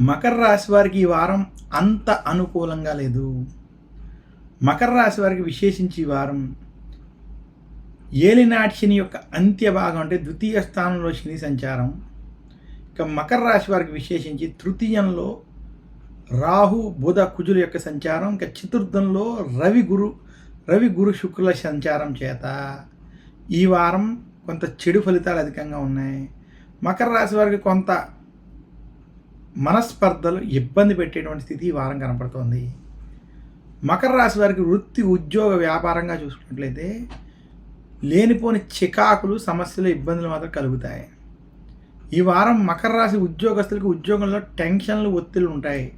మకర రాశి వారికి ఈ వారం అంత అనుకూలంగా లేదు. మకర రాశి వారికి విశేషించి ఈ వారం ఏలినాటి శని యొక్క అంత్య భాగం అంటే ద్వితీయ స్థానంలో శని సంచారం. ఇక మకర రాశి వారికి విశేషించి తృతీయంలో రాహు బుధ కుజుల యొక్క సంచారం. ఇంకా చతుర్థంలో రవి గురు రవి గురు శుక్రుల సంచారం చేత ఈ వారం కొంత చెడు ఫలితాలు అధికంగా ఉన్నాయి. మకర రాశి వారికి కొంత మనస్పర్ధలు ఇబ్బంది పెట్టేటువంటి స్థితి ఈ వారం కనపడుతోంది. మకర రాశి వారికి వృత్తి ఉద్యోగ వ్యాపారంగా చూసుకున్నట్లయితే లేనిపోని చికాకులు సమస్యలు ఇబ్బందులు మాత్రం కలుగుతాయి. ఈ వారం మకర రాశి ఉద్యోగస్తులకు ఉద్యోగంలో టెన్షన్లు ఒత్తిళ్ళు ఉంటాయి.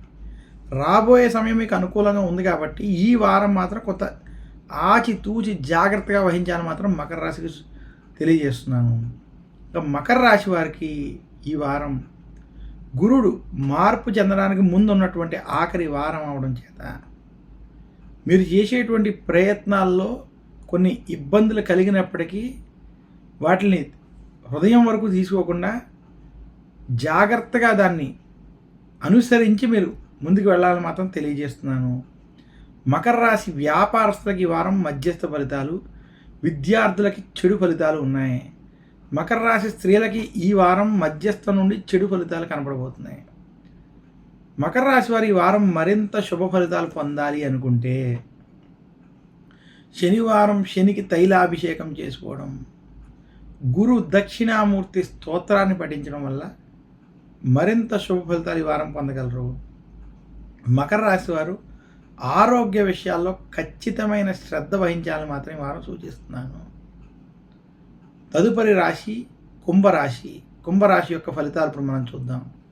రాబోయే సమయం మీకు అనుకూలంగా ఉంది కాబట్టి ఈ వారం మాత్రం కొత్త ఆచితూచి జాగ్రత్తగా వహించాలని మాత్రం మకర రాశికి తెలియజేస్తున్నాను. ఇంకా మకర రాశి వారికి ఈ వారం గురుడు మార్పు చెందడానికి ముందు ఉన్నటువంటి ఆఖరి వారం అవడం చేత మీరు చేసేటువంటి ప్రయత్నాల్లో కొన్ని ఇబ్బందులు కలిగినప్పటికీ వాటిని హృదయం వరకు తీసుకోకుండా జాగ్రత్తగా దాన్ని అనుసరించి మీరు ముందుకు వెళ్ళాలని మాత్రం తెలియజేస్తున్నాను. మకర రాశి వ్యాపారస్తులకి వారం మధ్యస్థ ఫలితాలు విద్యార్థులకి చెడు ఫలితాలు ఉన్నాయి. మకర రాశి స్త్రీలకి ఈ వారం మధ్యస్థ నుండి చెడు ఫలితాలు కనపడబోతున్నాయి. మకర రాశి వారి ఈ వారం మరింత శుభ ఫలితాలు పొందాలి అనుకుంటే శనివారం శనికి తైలాభిషేకం చేసుకోవడం గురు దక్షిణామూర్తి స్తోత్రాన్ని పఠించడం వల్ల మరింత శుభ ఫలితాలు ఈ వారం పొందగలరు. మకర రాశి వారు ఆరోగ్య విషయాల్లో ఖచ్చితమైన శ్రద్ధ వహించాలని మాత్రమే వారం సూచిస్తున్నాను. తదుపరి రాశి కుంభరాశి. కుంభరాశి యొక్క ఫలితాలు ఇప్పుడు మనం చూద్దాం.